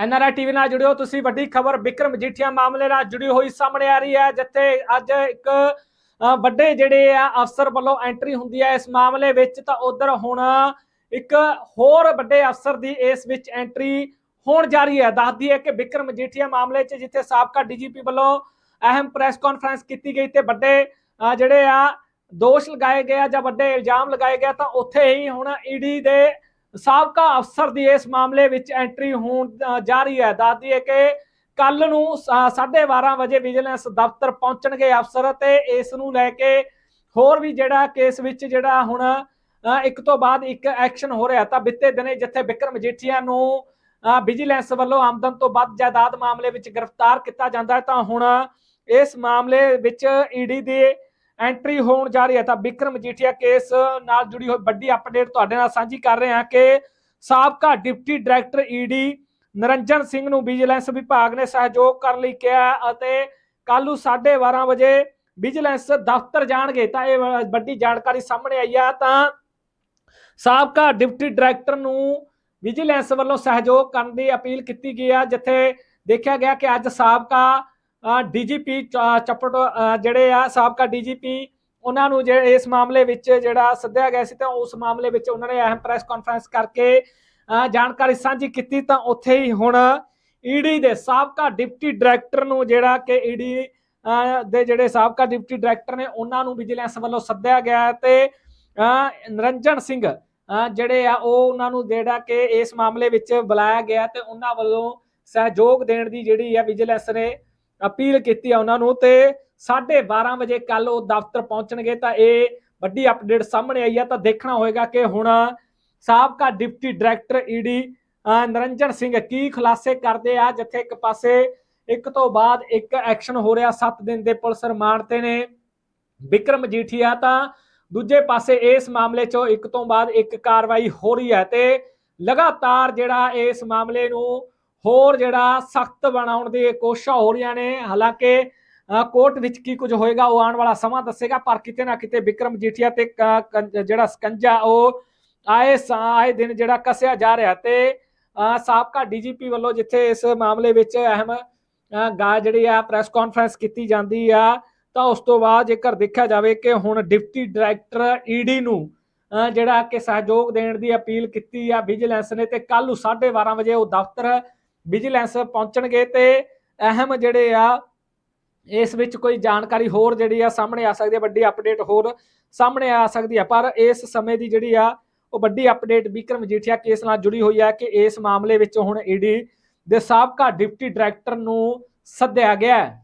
NRI TV ਨਾਲ ਜੁੜਿਓ। ਤੁਸੀਂ ਵੱਡੀ ਖਬਰ ਵਿਕਰਮ ਮਜੀਠੀਆ ਮਾਮਲੇ ਨਾਲ ਜੁੜੀ ਹੋਈ ਸਾਹਮਣੇ ਆ ਰਹੀ ਹੈ, ਜਿੱਥੇ ਅੱਜ ਇੱਕ ਵੱਡੇ ਜਿਹੜੇ ਆ ਅਫਸਰ ਵੱਲੋਂ ਐਂਟਰੀ ਹੁੰਦੀ ਹੈ ਇਸ ਮਾਮਲੇ ਵਿੱਚ, ਤਾਂ ਉਧਰ ਹੁਣ ਇੱਕ ਹੋਰ ਵੱਡੇ ਅਫਸਰ ਦੀ ਇਸ ਵਿੱਚ ਐਂਟਰੀ ਹੋਣ ਜਾ ਰਹੀ ਹੈ। ਦੱਸਦੀ ਹੈ ਕਿ ਵਿਕਰਮ ਮਜੀਠੀਆ ਮਾਮਲੇ 'ਚ ਜਿੱਥੇ ਸਾਬਕਾ ਡੀਜੀਪੀ ਵੱਲੋਂ ਅਹਿਮ ਪ੍ਰੈਸ ਕਾਨਫਰੰਸ ਕੀਤੀ ਗਈ ਤੇ ਵੱਡੇ ਜਿਹੜੇ ਆ ਦੋਸ਼ ਲਗਾਏ ਗਏ ਆ ਜਾਂ ਵੱਡੇ ਇਲਜ਼ਾਮ ਲਗਾਏ ਗਏ ਤਾਂ ਉੱਥੇ ਹੀ ਹੁਣ ਈਡੀ ਦੇ ਸਾਬਕਾ ਅਫਸਰ ਦੀ ਇਸ ਮਾਮਲੇ ਵਿੱਚ ਐਂਟਰੀ ਹੋਣ ਜਾ ਰਹੀ ਹੈ। ਦੱਸਦੀ ਹੈ ਕਿ ਕੱਲ ਨੂੰ 12:30 ਵਜੇ ਵਿਜੀਲੈਂਸ ਦਫ਼ਤਰ ਪਹੁੰਚਣਗੇ ਅਫਸਰ ਤੇ ਇਸ ਨੂੰ ਲੈ ਕੇ ਹੋਰ ਵੀ ਜਿਹੜਾ ਕੇਸ ਵਿੱਚ ਜਿਹੜਾ ਹੁਣ ਇੱਕ ਤੋਂ ਬਾਅਦ ਇੱਕ ਐਕਸ਼ਨ ਹੋ ਰਿਹਾ ਤਾਂ ਬਿੱਤੇ ਦਿਨੇ ਜਿੱਥੇ ਵਿਕਰਮ ਮਜੀਠੀਆ ਨੂੰ ਵਿਜੀਲੈਂਸ ਵੱਲੋਂ ਆਮਦਨ ਤੋਂ ਵੱਧ ਜਾਇਦਾਦ ਮਾਮਲੇ ਵਿੱਚ ਗ੍ਰਿਫਤਾਰ ਕੀਤਾ ਜਾਂਦਾ ਹੈ ਤਾਂ ਹੁਣ ਇਸ ਮਾਮਲੇ ਵਿੱਚ ਈਡੀ ਦੇ ਐਂਟਰੀ ਹੋਣ ਜਾ ਰਹੀ ਹੈ ਤਾਂ ਵਿਕਰਮ ਮਜੀਠੀਆ ਕੇਸ ਨਾਲ ਜੁੜੀ ਹੋਈ ਵੱਡੀ ਅਪਡੇਟ ਤੁਹਾਡੇ ਨਾਲ ਸਾਂਝੀ ਕਰ ਰਹੇ ਹਾਂ ਕਿ ਸਾਬਕਾ deputy director ED Niranjan Singh ਨੂੰ ਵਿਜੀਲੈਂਸ ਵਿਭਾਗ ਨੇ ਸਹਿਯੋਗ ਕਰਨ ਲਈ ਕਿਹਾ ਅਤੇ ਕੱਲ ਨੂੰ 12:30 ਵਜੇ ਵਿਜੀਲੈਂਸ ਦਫ਼ਤਰ ਜਾਣਗੇ ਤਾਂ ਇਹ ਵੱਡੀ ਜਾਣਕਾਰੀ ਸਾਹਮਣੇ ਆਈ ਹੈ ਤਾਂ ਸਾਬਕਾ ਡਿਪਟੀ ਡਾਇਰੈਕਟਰ ਨੂੰ ਵਿਜੀਲੈਂਸ ਵੱਲੋਂ ਸਹਿਯੋਗ ਕਰਨ ਦੀ ਅਪੀਲ ਕੀਤੀ ਗਈ ਹੈ ਜਿੱਥੇ ਦੇਖਿਆ ਗਿਆ ਕਿ ਅੱਜ ਸਾਬਕਾ ਡੀਜੀਪੀ ਚੱਪੜ ਅ, ਜਿਹੜੇ ਆ ਸਾਬਕਾ ਡੀਜੀਪੀ ਉਹਨਾਂ ਨੂੰ ਜਿਹੜੇ ਇਸ ਮਾਮਲੇ ਵਿੱਚ ਜਿਹੜਾ ਸੱਦਿਆ ਗਿਆ ਸੀ ਤਾਂ ਉਸ ਮਾਮਲੇ ਵਿੱਚ ਉਹਨਾਂ ਨੇ ਅਹਿਮ ਪ੍ਰੈਸ ਕਾਨਫਰੰਸ ਕਰਕੇ ਜਾਣਕਾਰੀ ਸਾਂਝੀ ਕੀਤੀ ਤਾਂ ਉੱਥੇ ਹੀ ਹੁਣ ਈਡੀ ਦੇ ਸਾਬਕਾ ਡਿਪਟੀ ਡਾਇਰੈਕਟਰ ਨੂੰ ਜਿਹੜਾ ਕਿ ਈਡੀ ਦੇ ਜਿਹੜੇ ਸਾਬਕਾ ਡਿਪਟੀ ਡਾਇਰੈਕਟਰ ਨੇ ਉਹਨਾਂ ਨੂੰ ਵਿਜੀਲੈਂਸ ਵੱਲੋਂ ਸੱਦਿਆ ਗਿਆ ਹੈ ਤੇ ਅ, ਸਿੰਘ ਜਿਹੜੇ ਆ ਉਹ ਉਹਨਾਂ ਨੂੰ ਜਿਹੜਾ ਕਿ ਇਸ ਮਾਮਲੇ ਵਿੱਚ ਬੁਲਾਇਆ ਗਿਆ ਤੇ ਉਹਨਾਂ ਵੱਲੋਂ ਸਹਿਯੋਗ ਦੇਣ ਦੀ ਜਿਹੜੀ ਆ ਵਿਜੀਲੈਂਸ ਨੇ ਅਪੀਲ ਕੀਤੀ ਆ ਉਹਨਾਂ ਨੂੰ ਤੇ 12:30 ਵਜੇ ਕੱਲ ਉਹ ਦਫ਼ਤਰ ਪਹੁੰਚਣਗੇ ਤਾਂ ਇਹ ਵੱਡੀ ਅਪਡੇਟ ਸਾਹਮਣੇ ਆਈ ਆ ਤਾਂ ਦੇਖਣਾ ਹੋਏਗਾ ਕਿ ਹੁਣ ਸਾਬਕਾ deputy director ED Niranjan Singh ਕੀ ਖੁਲਾਸੇ ਕਰਦੇ ਆ? ਜਿੱਥੇ ਇੱਕ ਪਾਸੇ ਇੱਕ ਤੋਂ ਬਾਅਦ ਇੱਕ ਐਕਸ਼ਨ ਹੋ ਰਿਹਾ 7 ਦਿਨ ਦੇ ਪੁਲਿਸ ਰਿਮਾਂਡ ਤੇ ਨੇ ਵਿਕਰਮ ਮਜੀਠੀਆ ਤਾਂ ਦੂਜੇ ਪਾਸੇ ਇਸ ਮਾਮਲੇ 'ਚੋਂ ਇੱਕ ਤੋਂ ਬਾਅਦ ਇੱਕ ਕਾਰਵਾਈ ਹੋ ਰਹੀ ਹੈ ਤੇ ਲਗਾਤਾਰ ਜਿਹੜਾ ਇਸ ਮਾਮਲੇ ਨੂੰ ਹੋਰ ਜਿਹੜਾ ਸਖਤ ਬਣਾਉਣ ਦੀ ਕੋਸ਼ਿਸ਼ਾਂ ਹੋ ਰਹੀਆਂ ਨੇ ਹਾਲਾਂਕਿ ਕੋਰਟ ਵਿੱਚ ਕੀ ਕੁਝ ਹੋਏਗਾ ਉਹ ਆਉਣ ਵਾਲਾ ਸਮਾਂ ਦੱਸੇਗਾ ਪਰ ਕਿਤੇ ਨਾ ਕਿਤੇ ਵਿਕਰਮ ਮਜੀਠੀਆ ਤੇ ਜਿਹੜਾ ਸਕੰਜਾ ਉਹ ਆਏ ਆਏ ਦਿਨ ਜਿਹੜਾ ਕੱਸਿਆ ਜਾ ਰਿਹਾ ਤੇ ਅ, ਸਾਬਕਾ ਡੀਜੀਪੀ ਵੱਲੋਂ ਜਿੱਥੇ ਇਸ ਮਾਮਲੇ ਵਿੱਚ ਅਹਿਮ ਅ, ਗਾ ਜਿਹੜੀ ਆ ਪ੍ਰੈਸ ਕਾਨਫਰੰਸ ਕੀਤੀ ਜਾਂਦੀ ਆ ਤਾਂ ਉਸ ਤੋਂ ਬਾਅਦ ਜੇਕਰ ਦੇਖਿਆ ਜਾਵੇ ਕਿ ਹੁਣ ਡਿਪਟੀ ਡਾਇਰੈਕਟਰ ਈਡੀ ਨੂੰ ਜਿਹੜਾ ਕਿ ਸਹਿਯੋਗ ਦੇਣ ਦੀ ਅਪੀਲ ਕੀਤੀ ਆ ਵਿਜੀਲੈਂਸ ਨੇ ਤੇ ਕੱਲ ਨੂੰ 12:30 ਵਜੇ ਉਹ ਦਫ਼ਤਰ ਵਿਜੀਲੈਂਸ ਪਹੁੰਚਣਗੇ ਤੇ ਅਹਿਮ ਜਿਹੜੇ ਆ, ਇਸ ਵਿੱਚ ਕੋਈ ਜਾਣਕਾਰੀ ਹੋਰ ਜਿਹੜੀ ਆ ਸਾਹਮਣੇ ਆ ਸਕਦੀ ਹੈ ਵੱਡੀ ਅਪਡੇਟ ਹੋਰ ਸਾਹਮਣੇ ਆ ਸਕਦੀ ਹੈ ਪਰ ਇਸ ਸਮੇਂ ਦੀ ਜਿਹੜੀ ਆ, ਉਹ ਵੱਡੀ ਅਪਡੇਟ ਵਿਕਰਮ ਮਜੀਠੀਆ ਕੇਸ ਨਾਲ ਜੁੜੀ ਹੋਈ ਹੈ ਕਿ ਇਸ ਮਾਮਲੇ ਵਿੱਚ ਹੁਣ ਈਡੀ ਦੇ ਸਾਬਕਾ ਡਿਪਟੀ ਡਾਇਰੈਕਟਰ ਨੂੰ ਸੱਦਿਆ ਗਿਆ ਹੈ।